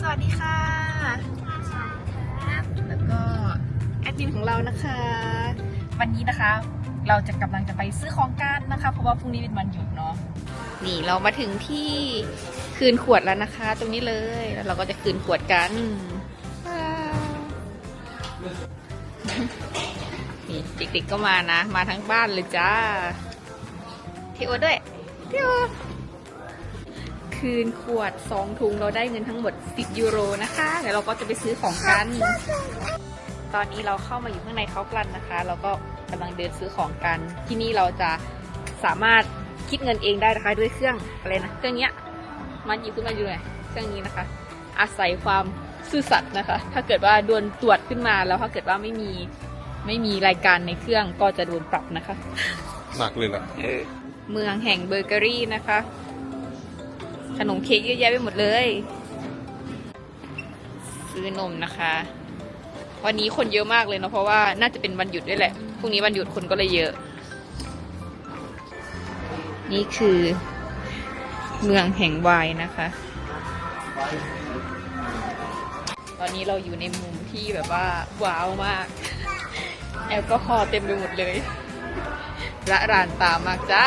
สวัสดีค่ะ แล้วก็แอดมินของเรานะคะ วันนี้นะคะ เราจะกำลังจะไปซื้อของกันนะคะ เพราะว่าพรุ่งนี้เป็นวันหยุดเนาะ นี่เรามาถึงที่คืนขวดแล้วนะคะ ตรงนี้เลย แล้วเราก็จะคืนขวดกันว้าวนี่เด็กๆก็มานะ มาทั้งบ้านเลยจ้าพี่โอตด้วยพี่โอ คืนขวด 2 ถุงเราได้เงินทั้งหมด 10 ยูโรนะคะเดี๋ยวเราก็จะไปซื้อของกัน ตอนนี้เราเข้ามาอยู่ข้างในเขาพลันนะคะ เราก็กำลังเดินซื้อของกัน ที่นี่เราจะสามารถคิดเงินเองได้นะคะด้วยเครื่องอะไรนะเครื่องเนี้ยมันหยิบขึ้นมาดูหน่อยเครื่องนี้นะคะ อาศัยความซื่อสัตย์นะคะ ถ้าเกิดว่าโดนตรวจขึ้นมาแล้วถ้าเกิดว่าไม่มีไม่มีรายการในเครื่องก็จะโดนปรับนะคะ หนักเลยล่ะเมืองแห่งเบเกอรี่นะคะ ขนมเค้กเยอะแยะไปหมดเลย ซื้อนมนะคะ วันนี้คนเยอะมากเลยเนาะเพราะว่าน่าจะเป็นวันหยุดด้วยแหละพรุ่งนี้วันหยุดคนก็เลยเยอะ นี่คือเมืองแห่งวน์นะคะ ตอนนี้เราอยู่ในมุมที่แบบว่าว้าวมาก แอลกอฮอล์เต็มไปหมดเลย ละรานตามากจ้า